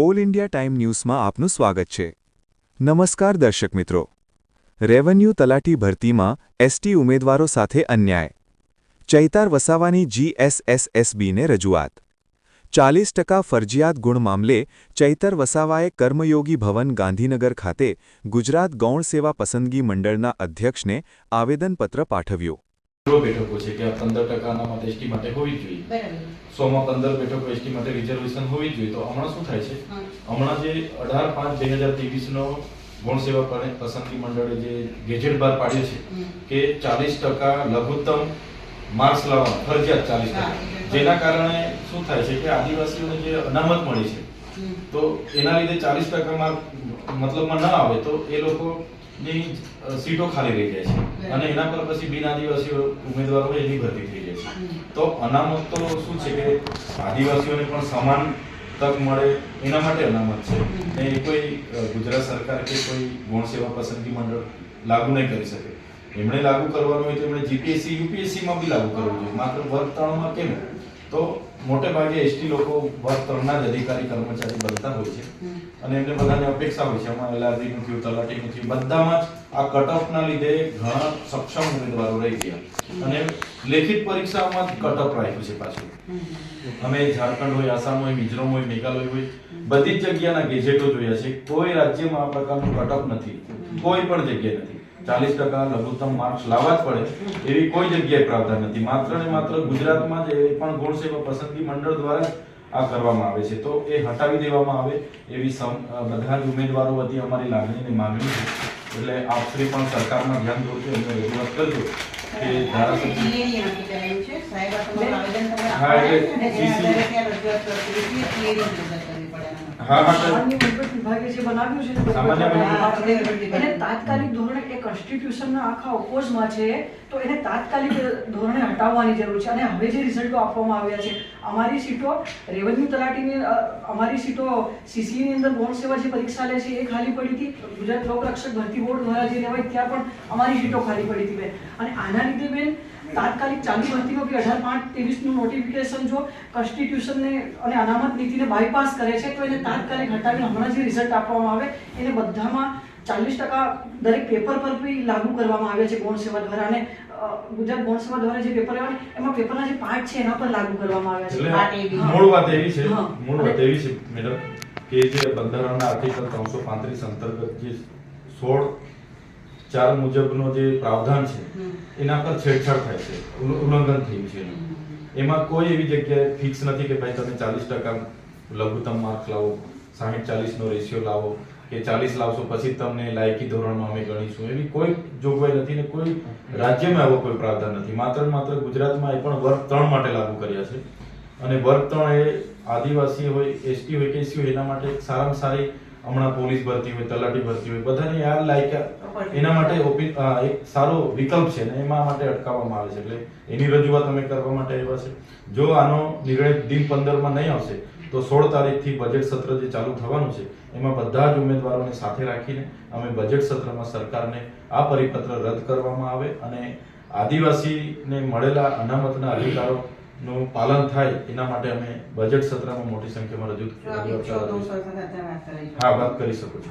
All India time ન્યૂઝમાં આપનું સ્વાગત છે. નમસ્કાર દર્શક મિત્રો. રેવન્યુ તલાટી ભરતીમાં એસટી ઉમેદવારો સાથે અન્યાય. ચૈતાર વસાવાની જીએસએસએસબીને રજૂઆત. ચાલીસ ટકા ફરજિયાત ગુણ મામલે ચૈતર વસાવાએ કર્મયોગી ભવન ગાંધીનગર ખાતે ગુજરાત ગૌણ સેવા પસંદગી મંડળના અધ્યક્ષને આવેદનપત્ર પાઠવ્યું. એવો બેઠકો છે કે આ પંદર ટકાના મત એસટી માટે હોવી જ જોઈએ. સોમાં પંદર બેઠકો એસટી માટે રિઝર્વેશન હોવી જોઈએ. તો હમણાં શું થાય છે? હમણાં જે અઢાર પાંચ બે હજાર ત્રેવીસનો ગૌણ સેવા પસંદગી મંડળે જે ગેજેટ બહાર પાડ્યો છે કે ચાલીસ ટકા લઘુત્તમ માર્ક્સ લાવવા ફરજિયાત ચાલીસ ટકા. જેના કારણે શું થાય છે કે આદિવાસીઓને જે અનામત મળી છે તો એના લીધે ચાલીસ ટકા માર્ક મતલબમાં ન આવે તો એ લોકોની અ, સીટો ખાલી રહી જાય છે. અને એના પર પછી બિન આદિવાસી ઉમેદવારો એની ભરતી થઈ જાય છે. તો અનામત તો શું છે કે આદિવાસીઓને પણ સમાન તક મળે એના માટે અનામત છે. ને એ કોઈ ગુજરાત સરકાર કે કોઈ ગૌણ સેવા પસંદગી મંડળ લાગુ નહીં કરી શકે. એમણે લાગુ કરવાનું હોય તો એમણે જીપીએસસી યુપીએસસીમાં બી લાગુ કરવું જોઈએ. માત્ર વર્ગ ત્રણમાં કેમ? તો મોટે ભાગે એસટી લોકો વર્ગ ત્રણના જ અધિકારી કર્મચારી બનતા હોય છે. અને એમને બધાને અપેક્ષા હોય છે. અમારે એલઆરડી નું થયું તલાટી થયું બધામાં જ આ કટ ઓફના લીધે ઘણા સક્ષમ ઉમેદવારો રહી ગયા. અને લેખિત પરીક્ષામાં જ કટ ઓફ રાખ્યું છે પાછું. અમે ઝારખંડ હોય આસામ હોય મિઝોરમ હોય મેઘાલય હોય બધી જ જગ્યાના ગેજેટો જોયા છે. કોઈ રાજ્યમાં આ પ્રકારનું કટ ઓફ નથી કોઈ પણ જગ્યાએ નથી. ચાલીસ ટકા લઘુત્તમ માર્ક્સ લાવવા જ પડે. એવી કોઈ જગ્યાએ પ્રાવધાન નથી. માત્ર ને માત્ર ગુજરાતમાં જ એ પણ ગુણ સેવા પસંદગી મંડળ દ્વારા જ આ કરવામાં આવે છે. તો એ હટાવી દેવામાં આવે એવી સમ- બધા જ ઉમેદવારો વતી અમારી લાગણી અને માંગણી છે. એટલે આપશ્રી પણ સરકારમાં ધ્યાન દોરજો એમને રજૂઆત કરજો કે ધારાસભ્ય આપી હા, એટલે હા હા સામાન્ય વહીવટ વિભાગે જે બનાવ્યું છે સામાન્ય એને તાત્કાલિક ધોરણે એ કોન્સ્ટિટ્યુશનના આખા ઓપોઝમાં છે તો એને તાત્કાલિક ધોરણે હટાવવાની જરૂર છે. અને હવે જે રિઝલ્ટો આપવામાં આવ્યા છે અમારી સીટો રેવન્યુ તલાટીની અમારી સીટો સીસીની અંદર બોર્ડ સેવા જે પરીક્ષા લે છે એ ખાલી પડી હતી. ગુજરાત લોકરક્ષક ભરતી બોર્ડ દ્વારા જે લેવાય ત્યાં પણ અમારી સીટો ખાલી પડી હતી બેન. અને આના લીધે બેન તાત્કાલિક ચાલુ ભરતીમાં બી અઢાર પાંચ ત્રેવીસનું નોટિફિકેશન જો કોન્સ્ટિટ્યુશનને અને અનામત નીતિને બાયપાસ કરે છે તો એને તાત્કાલિક હટાવીને હમણાં જે રિઝલ્ટ આપવામાં આવે એને બધામાં ચાલીસ ટકા દરેક પેપર પર બી લાગુ કરવામાં આવે છે ગૌણ સેવા દ્વારા અને ગુજરાત ગૌણ સેવા દ્વારા જે પેપર આવે એમાં પેપરના જે પાર્ટ છે એના પર લાગુ કરવામાં આવ્યા છે. મૂળ વાત એવી છે મૂળ વાત એવી છે મેડમ કે જે બંધારણના આર્ટિકલ ત્રણસો પાંત્રીસ અંતર્ગત જે સોળ ચાર મુજબનો જે પ્રાવધાન છે એના પર છેડછાડ થાય છે ઉલ્લંઘન થયું છે એમાં કોઈ એવી જગ્યાએ ફિક્સ નથી કે ભાઈ તમે ચાલીસ ટકા લઘુત્તમ માર્ક લાવો, સાહીઠ, ચાલીસનો રેશિયો લાવો, કે ચાલીસ લાવશો પછી તમને લાયકી ધોરણમાં અમે ગણીશું. એવી કોઈ જોગવાઈ નથી ને કોઈ રાજ્યમાં એવો કોઈ પ્રાવધાન નથી. માત્ર માત્ર ગુજરાતમાં એ પણ વર્ગ ત્રણ માટે લાગુ કર્યા છે. અને વર્ગ ત્રણ એ આદિવાસી હોય, એસટી હોય, કે એસી હોય, એના માટે સારામાં સારી હમણાં પોલીસ ભરતી હોય, તલાટી ભરતી હોય, બધાને આ લાયકા. એના માટે એક સારો વિકલ્પ છે ને એમાં માટે અટકાવવામાં આવે છે. એટલે એની રજૂઆત અમે કરવા માટે આવ્યા છે. જો આનો નિર્ણય દિન પંદરમાં નહીં આવશે તો સોળ તારીખથી બજેટ સત્ર જે ચાલુ થવાનું છે એમાં બધા જ ઉમેદવારોને સાથે રાખીને અમે બજેટ સત્રમાં સરકારને આ પરિપત્ર રદ કરવામાં આવે અને આદિવાસીને મળેલા અનામતના અધિકારોનું પાલન થાય એના માટે અમે બજેટ સત્રમાં મોટી સંખ્યામાં રજૂ હા વાત કરી શકો છો.